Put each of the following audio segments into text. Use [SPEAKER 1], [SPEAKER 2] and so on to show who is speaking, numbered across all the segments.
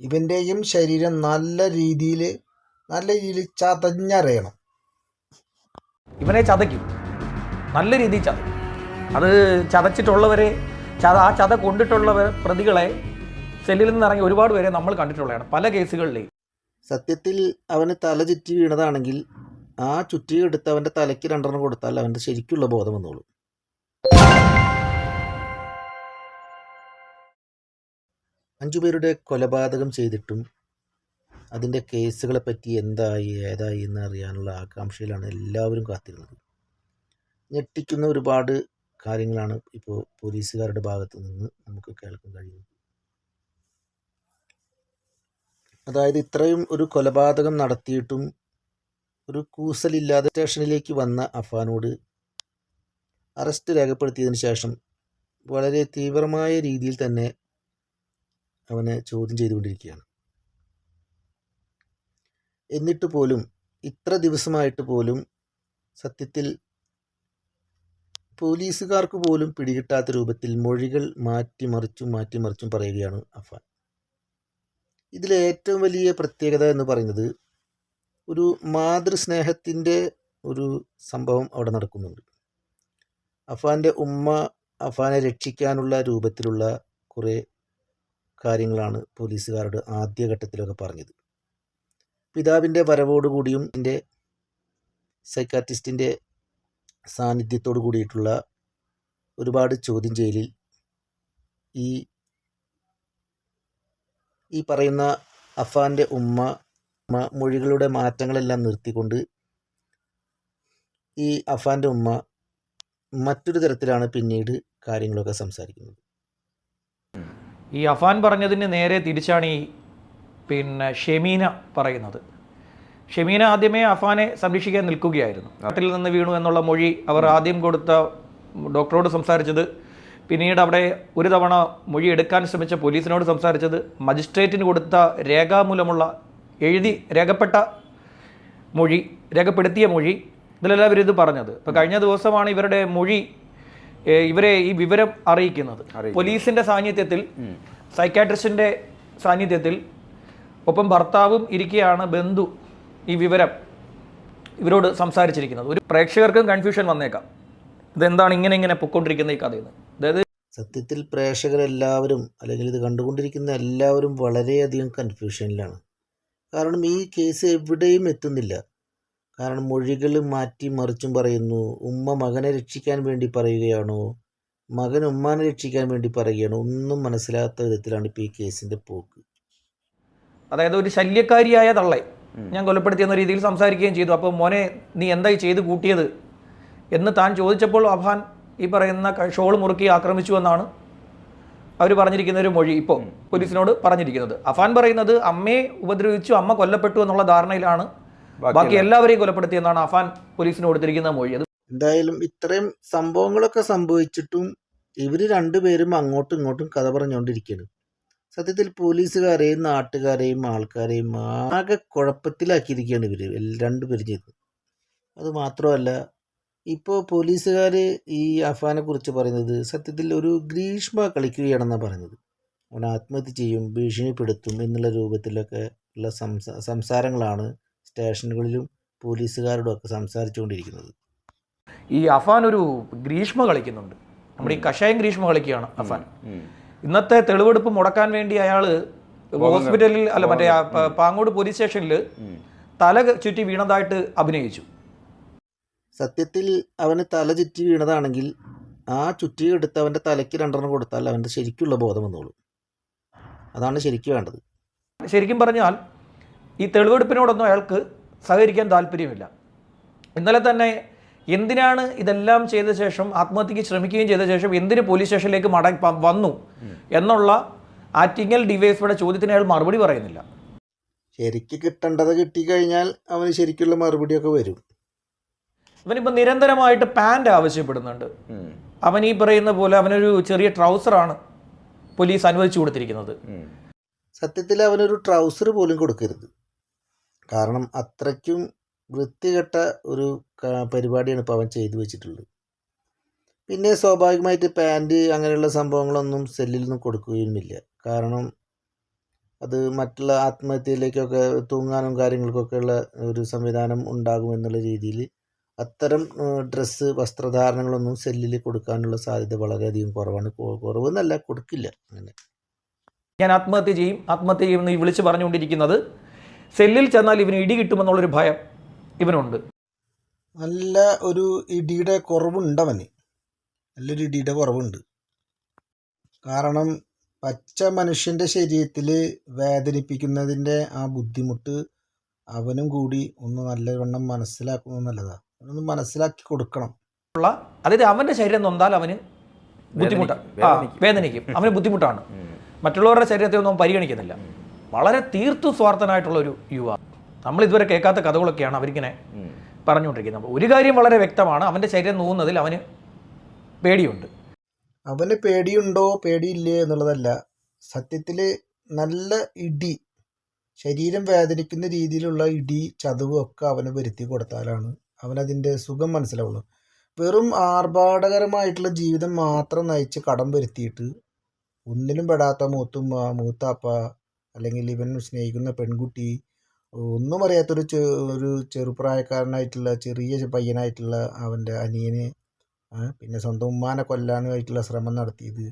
[SPEAKER 1] ഇവന്റെയും ശരീരം നല്ല രീതിയിൽ നല്ല രീതിയിൽ ചതഞ്ഞറിയണം.
[SPEAKER 2] ഇവനെ ചതയ്ക്കും. നല്ല രീതിയിൽ ചതയ്ക്കും. അത് ചതച്ചിട്ടുള്ളവരെ ചത ആ ചത കൊണ്ടിട്ടുള്ളവർ പ്രതികളെ സെല്ലിൽ നിന്ന് ഇറങ്ങി ഒരുപാട് പേരെ നമ്മൾ കണ്ടിട്ടുള്ളതാണ് പല കേസുകളിലെയും.
[SPEAKER 1] സത്യത്തിൽ അവന് തല ചുറ്റി വീണതാണെങ്കിൽ ആ ചുറ്റി എടുത്ത് അവന്റെ തലയ്ക്ക് രണ്ടെണ്ണം കൊടുത്താൽ അവന്റെ ശരിക്കുള്ള ബോധം വന്നോളും. അഞ്ചു പേരുടെ കൊലപാതകം ചെയ്തിട്ടും അതിന്റെ കേസുകളെ പറ്റി എന്തായി ഏതായി എന്ന് അറിയാനുള്ള ആകാംക്ഷയിലാണ് എല്ലാവരും കാത്തിരുന്നത്. ഞെട്ടിക്കുന്ന ഒരുപാട് കാര്യങ്ങളാണ് ഇപ്പോൾ പോലീസുകാരുടെ ഭാഗത്ത് നിന്ന് നമുക്ക് കേൾക്കാൻ കഴിയുന്നത്. അതായത് ഇത്രയും ഒരു കൊലപാതകം നടത്തിയിട്ടും ഒരു കൂസലില്ലാതെ സ്റ്റേഷനിലേക്ക് വന്ന അഫാനോട് അറസ്റ്റ് രേഖപ്പെടുത്തിയതിന് ശേഷം വളരെ തീവ്രമായ രീതിയിൽ തന്നെ അവനെ ചോദ്യം ചെയ്തുകൊണ്ടിരിക്കുകയാണ്. എന്നിട്ട് പോലും ഇത്ര ദിവസമായിട്ട് പോലും സത്യത്തിൽ പോലീസുകാർക്ക് പോലും പിടികിട്ടാത്ത രൂപത്തിൽ മൊഴികൾ മാറ്റിമറിച്ചും മാറ്റിമറിച്ചും പറയുകയാണ് അഫാൻ ഇതിലെ ഏറ്റവും വലിയ പ്രത്യേകത എന്ന് പറയുന്നത് ഒരു മാതൃസ്നേഹത്തിന്റെ ഒരു സംഭവം അവിടെ നടക്കുന്നുണ്ട്. അഫാന്റെ ഉമ്മ അഫാനെ രക്ഷിക്കാനുള്ള രൂപത്തിലുള്ള കുറേ കാര്യങ്ങളാണ് പോലീസുകാരോട് ആദ്യഘട്ടത്തിലൊക്കെ പറഞ്ഞത്. പിതാവിന്റെ വരവോടുകൂടിയും എന്റെ സൈക്കാട്രിസ്റ്റിന്റെ സാന്നിധ്യത്തോടു കൂടിയിട്ടുള്ള ഒരുപാട് ചോദ്യം ചെയ്യലിൽ ഈ ഈ പറയുന്ന അഫാന്റെ ഉമ്മ മൊഴികളുടെ മാറ്റങ്ങളെല്ലാം നിർത്തിക്കൊണ്ട് ഈ അഫാന്റെ ഉമ്മ മറ്റൊരു തരത്തിലാണ് പിന്നീട് കാര്യങ്ങളൊക്കെ സംസാരിക്കുന്നത്.
[SPEAKER 2] ഈ അഫാൻ പറഞ്ഞതിന് നേരെ തിരിച്ചാണ് ഈ പിന്നെ ഷെമീന പറയുന്നത്. ഷെമീന ആദ്യമേ അഫാനെ സംരക്ഷിക്കാൻ നിൽക്കുകയായിരുന്നു. നാട്ടിൽ നിന്ന് വീണു എന്നുള്ള മൊഴി അവർ ആദ്യം കൊടുത്ത ഡോക്ടറോട് സംസാരിച്ചത് പിന്നീട് അവിടെ ഒരു തവണ മൊഴി എടുക്കാൻ ശ്രമിച്ച പോലീസിനോട് സംസാരിച്ചത് മജിസ്ട്രേറ്റിന് കൊടുത്ത രേഖാമൂലമുള്ള എഴുതി രേഖപ്പെട്ട മൊഴി രേഖപ്പെടുത്തിയ മൊഴി ഇതിലെല്ലാം ഇവർ ഇത് പറഞ്ഞത്. ഇപ്പോൾ കഴിഞ്ഞ ദിവസമാണ് ഇവരുടെ മൊഴി ഇവരെ ഈ വിവരം അറിയിക്കുന്നത്. പോലീസിന്റെ സാന്നിധ്യത്തിൽ സൈക്കാട്രിസ്റ്റിന്റെ സാന്നിധ്യത്തിൽ ഒപ്പം ഭർത്താവും ഇരിക്കെയാണ് ബന്ധു ഈ വിവരം ഇവരോട് സംസാരിച്ചിരിക്കുന്നത്. ഒരു പ്രേക്ഷകർക്കും കൺഫ്യൂഷൻ വന്നേക്കാം. ഇതെന്താണ് ഇങ്ങനെ ഇങ്ങനെ പൊക്കൊണ്ടിരിക്കുന്ന ഈ കഥയെന്ന്? അതായത്
[SPEAKER 1] സത്യത്തിൽ പ്രേക്ഷകരെല്ലാവരും അല്ലെങ്കിൽ ഇത് കണ്ടുകൊണ്ടിരിക്കുന്ന എല്ലാവരും വളരെയധികം കൺഫ്യൂഷനിലാണ് കാരണം ഈ കേസ് എവിടെയും എത്തുന്നില്ല. കാരണം മൊഴികൾ മാറ്റി മറിച്ചും പറയുന്നു. ഉമ്മ മകനെ രക്ഷിക്കാൻ വേണ്ടി പറയുകയാണോ? മകൻ ഉമ്മാനെ രക്ഷിക്കാൻ വേണ്ടി പറയുകയാണോ? ഒന്നും മനസ്സിലാത്ത വിധത്തിലാണ് ഇപ്പോൾ ഈ കേസിന്റെ പോക്ക്.
[SPEAKER 2] അതായത് ഒരു ശല്യക്കാരിയായ തള്ളെ ഞാൻ കൊലപ്പെടുത്തി എന്ന രീതിയിൽ സംസാരിക്കുകയും ചെയ്തു. അപ്പോൾ മോനെ നീ എന്തായി ചെയ്ത് കൂട്ടിയത്? എന്ന് താൻ ചോദിച്ചപ്പോൾ അഫാൻ ഈ പറയുന്ന ഷോൾ മുറുക്കി ആക്രമിച്ചു എന്നാണ് അവർ പറഞ്ഞിരിക്കുന്ന ഒരു മൊഴി ഇപ്പോൾ പോലീസിനോട് പറഞ്ഞിരിക്കുന്നത്. അഫാൻ പറയുന്നത് അമ്മയെ ഉപദ്രവിച്ചു അമ്മ കൊല്ലപ്പെട്ടു എന്നുള്ള ധാരണയിലാണ് ബാക്കി എല്ലാവരെയും കൊലപ്പെടുത്തിയെന്നാണ് അഫാൻ പോലീസിന് കൊടുത്തിരിക്കുന്ന മൊഴി. അത്
[SPEAKER 1] എന്തായാലും ഇത്രയും സംഭവങ്ങളൊക്കെ സംഭവിച്ചിട്ടും ഇവർ രണ്ടുപേരും അങ്ങോട്ടും ഇങ്ങോട്ടും കഥ പറഞ്ഞുകൊണ്ടിരിക്കുകയാണ് സത്യത്തിൽ പോലീസുകാരെയും നാട്ടുകാരെയും ആൾക്കാരെയും ആകെ കുഴപ്പത്തിലാക്കിയിരിക്കുകയാണ് ഇവർ രണ്ടുപേരും ചെയ്തത്. അത് മാത്രമല്ല ഇപ്പോൾ പോലീസുകാർ ഈ അഫാനെ കുറിച്ച് പറയുന്നത് സത്യത്തിൽ ഒരു ഗ്രീഷ്മ കളിക്കുകയാണെന്നാണ് പറയുന്നത്. അവൻ ആത്മഹത്യ ചെയ്യും ഭീഷണിപ്പെടുത്തും എന്നുള്ള രൂപത്തിലൊക്കെ ഉള്ള സംസാ സംസാരങ്ങളാണ് സ്റ്റേഷനുകളിലും പോലീസുകാരോടും ഒക്കെ സംസാരിച്ചുകൊണ്ടിരിക്കുന്നത്.
[SPEAKER 2] ഈ അഫാൻ ഒരു ഗ്രീഷ്മ കളിക്കുന്നുണ്ട്. നമ്മുടെ ഈ കഷായം ഗ്രീഷ്മ കളിക്കുകയാണ് അഫാൻ. ഇന്നത്തെ തെളിവെടുപ്പ് മുടക്കാൻ വേണ്ടി അയാൾ ഹോസ്പിറ്റലിൽ അല്ല മറ്റേ പാങ്ങോട് പോലീസ് സ്റ്റേഷനിൽ തല ചുറ്റി വീണതായിട്ട് അഭിനയിച്ചു.
[SPEAKER 1] സത്യത്തിൽ അവന് തല ചുറ്റി വീണതാണെങ്കിൽ ആ ചുറ്റി എടുത്ത് അവന്റെ തലയ്ക്ക് രണ്ടെണ്ണം കൊടുത്താൽ അവന്റെ ശരിക്കുള്ള ബോധം വന്നോളൂ. അതാണ് ശരിക്കും വേണ്ടത്.
[SPEAKER 2] ശരിക്കും പറഞ്ഞാൽ ഈ തെളിവെടുപ്പിനോടൊന്നും അയാൾക്ക് സഹകരിക്കാൻ താല്പര്യമില്ല. ഇന്നലെ തന്നെ എന്തിനാണ് ഇതെല്ലാം ചെയ്ത ശേഷം ആത്മഹത്യക്ക് ശ്രമിക്കുകയും ചെയ്ത ശേഷം എന്തിന് പോലീസ് സ്റ്റേഷനിലേക്ക് മട വന്നു? എന്നുള്ള ആറ്റിങ്ങൽ ഡിവൈഎസ്പിയുടെ ചോദ്യത്തിന് അയാൾ മറുപടി പറയുന്നില്ല.
[SPEAKER 1] ശരിക്ക് കിട്ടേണ്ടത് കിട്ടിക്കഴിഞ്ഞാൽ അവന് ശരിക്കുള്ള മറുപടിയൊക്കെ വരും.
[SPEAKER 2] അവനിപ്പോൾ നിരന്തരമായിട്ട് പാന്റ് ആവശ്യപ്പെടുന്നുണ്ട്. അവൻ ഈ പറയുന്ന പോലെ അവനൊരു ചെറിയ ട്രൗസറാണ് പോലീസ് അനുവദിച്ചു കൊടുത്തിരിക്കുന്നത്.
[SPEAKER 1] സത്യത്തിൽ അവനൊരു ട്രൗസർ പോലും കൊടുക്കരുത്. കാരണം അത്രയ്ക്കും വൃത്തികെട്ട ഒരു പരിപാടിയാണ് ഇപ്പോൾ അവൻ ചെയ്തു വെച്ചിട്ടുള്ളത്. പിന്നെ സ്വാഭാവികമായിട്ട് പാന്റ് അങ്ങനെയുള്ള സംഭവങ്ങളൊന്നും സെല്ലിൽ നിന്നും കൊടുക്കുകയുമില്ല. കാരണം അത് മറ്റുള്ള ആത്മഹത്യയിലേക്കൊക്കെ തൂങ്ങാനും കാര്യങ്ങൾക്കൊക്കെയുള്ള ഒരു സംവിധാനം ഉണ്ടാകും എന്നുള്ള രീതിയിൽ അത്തരം ഡ്രസ്സ് വസ്ത്രധാരണങ്ങളൊന്നും സെല്ലിൽ കൊടുക്കാനുള്ള സാധ്യത വളരെയധികം കുറവാണ്. കുറവ് കുറവെന്നല്ല കൊടുക്കില്ല അങ്ങനെ.
[SPEAKER 2] ഞാൻ ആത്മഹത്യ ചെയ്യും. ആത്മഹത്യ ചെയ്യുമെന്ന് ഈ വിളിച്ച് പറഞ്ഞുകൊണ്ടിരിക്കുന്നത് സെല്ലിൽ ചെന്നാൽ ഇവന് ഇടി കിട്ടുമെന്നുള്ളൊരു ഭയം ഇവനുണ്ട്.
[SPEAKER 1] നല്ല ഒരു ഇടിയുടെ കുറവുണ്ട് അവന് നല്ലൊരു ഇടിയുടെ കുറവുണ്ട്. കാരണം പച്ച മനുഷ്യന്റെ ശരീരത്തിൽ വേദനിപ്പിക്കുന്നതിന്റെ ആ ബുദ്ധിമുട്ട് അവനും കൂടി ഒന്ന് നല്ലവണ്ണം മനസ്സിലാക്കുന്നത് നല്ലതാണ് അവനൊന്ന് മനസ്സിലാക്കി കൊടുക്കണം.
[SPEAKER 2] ഉള്ള അതായത് അവന്റെ ശരീരം നൊന്താൽ അവന് ബുദ്ധിമുട്ടാണ് വേദനിക്കും അവന് ബുദ്ധിമുട്ടാണ്. മറ്റുള്ളവരുടെ ശരീരത്തെ ഒന്നും പരിഗണിക്കുന്നില്ല. വളരെ തീർത്തു സ്വാർത്ഥനായിട്ടുള്ള ഒരു യുവാവ്. നമ്മൾ ഇതുവരെ കേൾക്കാത്ത കഥകളൊക്കെയാണ് അവരിങ്ങനെ പറഞ്ഞുകൊണ്ടിരിക്കുന്നത്. ഒരു കാര്യം വളരെ വ്യക്തമാണ്. അവന്റെ ശരീരം നോവുന്നതിൽ അവന് പേടിയുണ്ട്.
[SPEAKER 1] അവന് പേടിയുണ്ടോ പേടിയില്ലേ എന്നുള്ളതല്ല. സത്യത്തിൽ നല്ല ഇടി ശരീരം വേദനിക്കുന്ന രീതിയിലുള്ള ഇടി ചതുവൊക്കെ അവന് വരുത്തി കൊടുത്താലാണ് അവനതിന്റെ സുഖം മനസ്സിലാവുള്ളൂ. വെറും ആർഭാടകരമായിട്ടുള്ള ജീവിതം മാത്രം നയിച്ച് കടം വരുത്തിയിട്ട് ഒന്നിലും പെടാത്ത മൂത്തുമ്മ മൂത്താപ്പ അല്ലെങ്കിൽ ഇവൻ സ്നേഹിക്കുന്ന പെൺകുട്ടി ഒന്നും അറിയാത്തൊരു ചെ ഒരു ചെറുപ്രായക്കാരനായിട്ടുള്ള ചെറിയ പയ്യനായിട്ടുള്ള അവന്റെ അനിയനെ പിന്നെ സ്വന്തം ഉമ്മാനെ കൊല്ലാനായിട്ടുള്ള ശ്രമം നടത്തിയത്.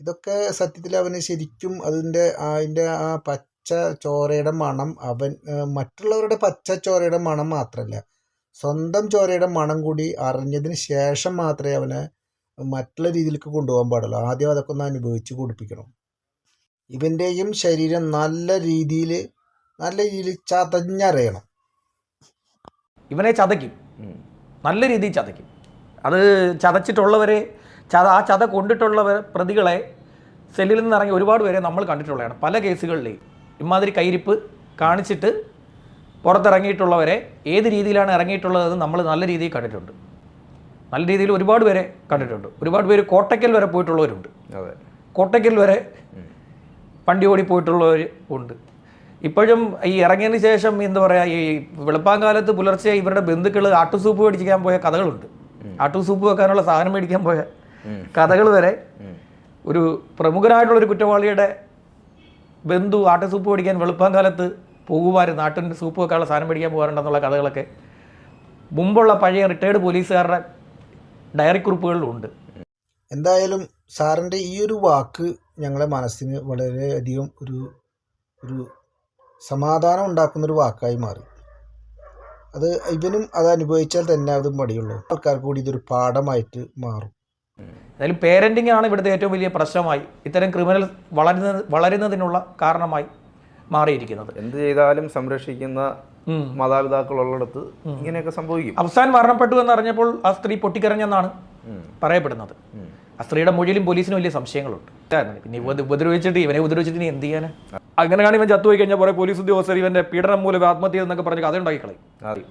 [SPEAKER 1] ഇതൊക്കെ സത്യത്തിൽ അവന് ശരിക്കും അതിന്റെ അതിന്റെ ആ പച്ച ചോരയുടെ മണം അവൻ മറ്റുള്ളവരുടെ പച്ച ചോരയുടെ മണം മാത്രമല്ല സ്വന്തം ചോരയുടെ മണം കൂടി അറിഞ്ഞതിന് ശേഷം മാത്രമേ അവനെ മറ്റുള്ള രീതിയിലേക്ക് കൊണ്ടുപോകാൻ പാടുള്ളൂ. ആദ്യം അതൊക്കെ ഒന്ന് അനുഭവിച്ച് കൊടുപ്പിക്കണം. ഇവന്റെയും ശരീരം നല്ല രീതിയിൽ നല്ല രീതിയിൽ ചതഞ്ഞറിയണം
[SPEAKER 2] ഇവനെ ചതയ്ക്കും. നല്ല രീതിയിൽ ചതയ്ക്കും. അത് ചതച്ചിട്ടുള്ളവരെ ചത ആ ചത കൊണ്ടിട്ടുള്ളവർ പ്രതികളെ സെല്ലിൽ നിന്ന് ഇറങ്ങി ഒരുപാട് പേരെ നമ്മൾ കണ്ടിട്ടുള്ളതാണ്. പല കേസുകളിലെയും ഇമാതിരി കയ്യിരിപ്പ് കാണിച്ചിട്ട് പുറത്തിറങ്ങിയിട്ടുള്ളവരെ ഏത് രീതിയിലാണ് ഇറങ്ങിയിട്ടുള്ളതെന്ന് നമ്മൾ നല്ല രീതിയിൽ കണ്ടിട്ടുണ്ട്. നല്ല രീതിയിൽ ഒരുപാട് പേരെ കണ്ടിട്ടുണ്ട്. ഒരുപാട് പേര് കോട്ടയ്ക്കൽ വരെ പോയിട്ടുള്ളവരുണ്ട്.
[SPEAKER 3] അതെ.
[SPEAKER 2] കോട്ടയ്ക്കൽ വരെ വണ്ടി ഓടി പോയിട്ടുള്ളവർ ഉണ്ട്. ഇപ്പോഴും ഈ ഇറങ്ങിയതിന് ശേഷം എന്താ പറയുക ഈ വെളുപ്പാങ്കാലത്ത് പുലർച്ചെ ഇവരുടെ ബന്ധുക്കൾ ആട്ടുസൂപ്പ് മേടിക്കാൻ പോയ കഥകളുണ്ട്. ആട്ടുസൂപ്പ് വെക്കാനുള്ള സാധനം മേടിക്കാൻ പോയ കഥകൾ വരെ ഒരു പ്രമുഖനായിട്ടുള്ള ഒരു കുറ്റവാളിയുടെ ബന്ധു ആട്ടുസൂപ്പ് മേടിക്കാൻ വെളുപ്പാങ്കാലത്ത് പോകുമായിരുന്നു ആട്ടിന്റെ സൂപ്പ് വെക്കാനുള്ള സാധനം മേടിക്കാൻ പോകാറുണ്ടെന്നുള്ള കഥകളൊക്കെ മുമ്പുള്ള പഴയ റിട്ടയർഡ് പോലീസുകാരുടെ ഡയറി കുറിപ്പുകളിലുണ്ട്.
[SPEAKER 1] എന്തായാലും സാറിന്റെ ഈ ഒരു വാക്ക് ഞങ്ങളെ മനസ്സിന് വളരെയധികം ഒരു ഒരു സമാധാനം ഉണ്ടാക്കുന്നൊരു വാക്കായി മാറി. അത് ഇവനും അത് അനുഭവിച്ചാൽ തന്നെ അത് മടിയുള്ളൂ. ആൾക്കാർ കൂടി ഇതൊരു പാഠമായിട്ട് മാറും.
[SPEAKER 2] എന്തായാലും പേരന്റിംഗ് ആണ് ഇവിടുത്തെ ഏറ്റവും വലിയ പ്രശ്നമായി. ഇത്തരം ക്രിമിനൽ വളരുന്ന വളരുന്നതിനുള്ള കാരണമായി മാറിയിരിക്കുന്നത്.
[SPEAKER 3] എന്ത് ചെയ്താലും സംരക്ഷിക്കുന്ന
[SPEAKER 2] മാതാപിതാക്കൾ
[SPEAKER 3] മാതാപിതാക്കളുള്ളിടത്ത് ഇങ്ങനെയൊക്കെ സംഭവിക്കും.
[SPEAKER 2] അവസാൻ മരണപ്പെട്ടു എന്നറിഞ്ഞപ്പോൾ ആ സ്ത്രീ പൊട്ടിക്കരഞ്ഞെന്നാണ് പറയപ്പെടുന്നത്. ആ സ്ത്രീയുടെ മൊഴിയിലും പോലീസിനും വലിയ സംശയങ്ങളുണ്ട്. പിന്നെ ഇവ ഉപദ്രവിച്ചിട്ട് ഇവനെ ഉപദ്രവിച്ചിട്ട് ഇനി എന്ത് അങ്ങനെ അങ്ങനെയാണ് ഇവൻ ചത്തുപോയി കഴിഞ്ഞാൽ കുറേ പോലീസ് ഉദ്യോഗസ്ഥർ ഇവന്റെ പീഡനം മൂലം ആത്മഹത്യ എന്നൊക്കെ പറഞ്ഞ് കഥ ഉണ്ടാക്കി കളയും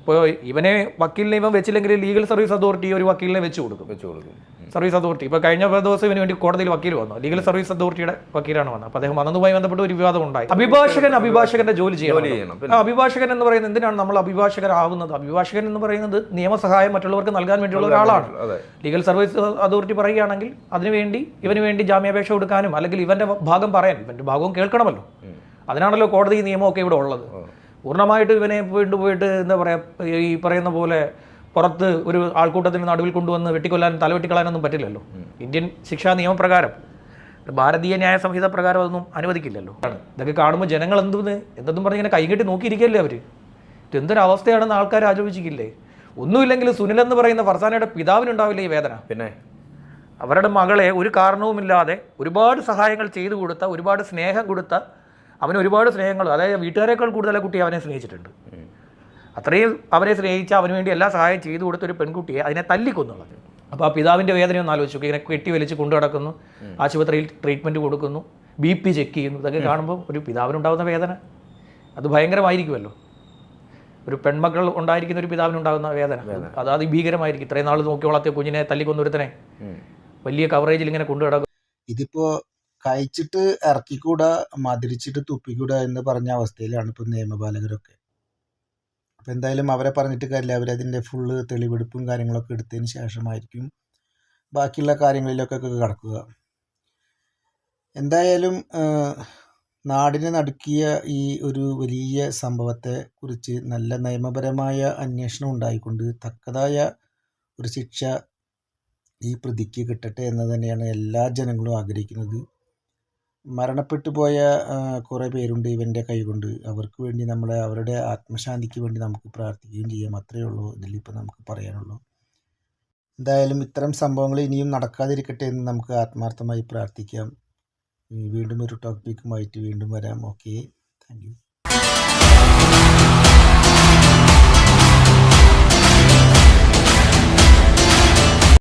[SPEAKER 2] ഇപ്പോൾ ഇവനെ വക്കീലിനെ ഇവൻ വെച്ചില്ലെങ്കിൽ ലീഗൽ സർവീസ് അതോറിറ്റി ഒരു വക്കീലിനെ വെച്ച് കൊടുക്കും.
[SPEAKER 3] വെച്ച് കൊടുക്കും.
[SPEAKER 2] Service authority. ഇപ്പോൾ കഴിഞ്ഞ ദിവസം ഇവന് വേണ്ടി കോടതിയിൽ വക്കീൽ വന്നു. ലീഗൽ സർവീസ് അതോറിറ്റിയുടെ വക്കീലാണ് വന്നത്. അപ്പോൾ അദ്ദേഹം വന്നതുമായി ബന്ധപ്പെട്ട് ഒരു വിവാദം ഉണ്ടായി. അഭിഭാഷകൻ അഭിഭാഷകന്റെ ജോലി ചെയ്യണം. അഭിഭാഷകൻ എന്ന് പറയുന്നത് എന്തിനാണ് നമ്മൾ അഭിഭാഷകരാവുന്നത് അഭിഭാഷകൻ എന്ന് പറയുന്നത് നിയമസഹായം മറ്റുള്ളവർക്ക് നൽകാൻ വേണ്ടിയുള്ള ഒരാളാണ്. ലീഗൽ സർവീസ് അതോറിറ്റി പറയുകയാണെങ്കിൽ അതിനുവേണ്ടി ഇവന് വേണ്ടി ജാമ്യാപേക്ഷ കൊടുക്കാനും അല്ലെങ്കിൽ ഇവന്റെ ഭാഗം പറയാൻ ഇവന്റെ ഭാഗവും കേൾക്കണമല്ലോ. അതിനാണല്ലോ കോടതി നിയമമൊക്കെ ഇവിടെ ഉള്ളത്. പൂർണമായിട്ട് ഇവനെ വീണ്ടും പോയിട്ട് എന്താ പറയുക ഈ പറയുന്ന പോലെ പുറത്ത് ഒരു ആൾക്കൂട്ടത്തിന് നടുവിൽ കൊണ്ടുവന്ന് വെട്ടിക്കൊല്ലാൻ തലവെട്ടിക്കളയാനൊന്നും പറ്റില്ലല്ലോ. ഇന്ത്യൻ ശിക്ഷാ നിയമപ്രകാരം ഭാരതീയ ന്യായ സംഹിത പ്രകാരം അതൊന്നും അനുവദിക്കില്ലല്ലോ. ഇതൊക്കെ കാണുമ്പോൾ ജനങ്ങൾ എന്തെന്ന്? എന്തെന്നും പറഞ്ഞ് ഇങ്ങനെ കൈകെട്ടി നോക്കിയിരിക്കല്ലേ അവർ ഇതെന്തൊരവസ്ഥയാണെന്ന് ആൾക്കാർ ആലോചിക്കില്ലേ ഒന്നുമില്ലെങ്കിൽ സുനിൽ എന്ന് പറയുന്ന ഫർസാനയുടെ പിതാവിനുണ്ടാവില്ല ഈ വേദന?
[SPEAKER 3] പിന്നെ?
[SPEAKER 2] അവരുടെ മകളെ ഒരു കാരണവുമില്ലാതെ ഒരുപാട് സഹായങ്ങൾ ചെയ്തു കൊടുത്ത ഒരുപാട് സ്നേഹം കൊടുത്ത അവന് ഒരുപാട് സ്നേഹങ്ങൾ അതായത് വീട്ടുകാരേക്കാൾ കൂടുതൽ കുട്ടി അവനെ സ്നേഹിച്ചിട്ടുണ്ട്. അത്രയും അവരെ സ്നേഹിച്ച അവന് വേണ്ടി എല്ലാ സഹായം ചെയ്തു കൊടുത്ത ഒരു പെൺകുട്ടിയെ അതിനെ തല്ലിക്കൊന്നുള്ളത്. അപ്പോൾ ആ പിതാവിന്റെ വേദന ഒന്ന് ആലോചിച്ചു. ഇങ്ങനെ കെട്ടി വലിച്ച് കൊണ്ടു നടക്കുന്നു. ആശുപത്രിയിൽ ട്രീറ്റ്മെന്റ് കൊടുക്കുന്നു. ബി പി ചെക്ക് ചെയ്യുന്നു. ഇതൊക്കെ കാണുമ്പോൾ ഒരു പിതാവിനുണ്ടാകുന്ന വേദന. അത് ഭയങ്കരമായിരിക്കുമല്ലോ. ഒരു പെൺമക്കൾ ഉണ്ടായിരിക്കുന്ന ഒരു പിതാവിനുണ്ടാകുന്ന വേദന. അത് ഭീകരമായിരിക്കും. ഇത്രയും നാൾ നോക്കി വളർത്തിയ കുഞ്ഞിനെ തല്ലിക്കൊന്നൊരുത്തനെ വലിയ കവറേജിൽ ഇങ്ങനെ കൊണ്ടു നടക്കും.
[SPEAKER 1] ഇതിപ്പോൾ കഴിച്ചിട്ട് ഇറക്കിക്കൂടാ മതിരിച്ചിട്ട് തുപ്പിക്കൂടാ എന്ന് പറഞ്ഞ അവസ്ഥയിലാണ് ഇപ്പോൾ നിയമപാലകരൊക്കെ. അപ്പോൾ എന്തായാലും അവരെ പറഞ്ഞിട്ട് കാര്യമില്ല. അവരതിന്റെ ഫുള്ള് തെളിവെടുപ്പും കാര്യങ്ങളൊക്കെ എടുത്തതിന് ശേഷമായിരിക്കും ബാക്കിയുള്ള കാര്യങ്ങളിലൊക്കെ കടക്കുക. എന്തായാലും നാടിനെ നടുക്കിയ ഈ ഒരു വലിയ സംഭവത്തെ കുറിച്ച് നല്ല നിയമപരമായ അന്വേഷണം ഉണ്ടായിക്കൊണ്ട് തക്കതായ ഒരു ശിക്ഷ ഈ പ്രതിക്ക് കിട്ടട്ടെ എന്ന് തന്നെയാണ് എല്ലാ ജനങ്ങളും ആഗ്രഹിക്കുന്നത്. മരണപ്പെട്ടു പോയ കുറേ പേരുണ്ട് ഇവന്റെ കൈകൊണ്ട്. അവർക്ക് വേണ്ടി നമ്മൾ അവരുടെ ആത്മശാന്തിക്ക് വേണ്ടി നമുക്ക് പ്രാർത്ഥിക്കുകയും ചെയ്യാം. അത്രയേ ഉള്ളൂ ഇതിലിപ്പോൾ നമുക്ക് പറയാനുള്ളൂ. എന്തായാലും ഇത്തരം സംഭവങ്ങൾ ഇനിയും നടക്കാതിരിക്കട്ടെ എന്ന് നമുക്ക് ആത്മാർത്ഥമായി പ്രാർത്ഥിക്കാം. വീണ്ടും ഒരു ടോപ്പിക്കുമായിട്ട് വീണ്ടും വരാം. Okay thank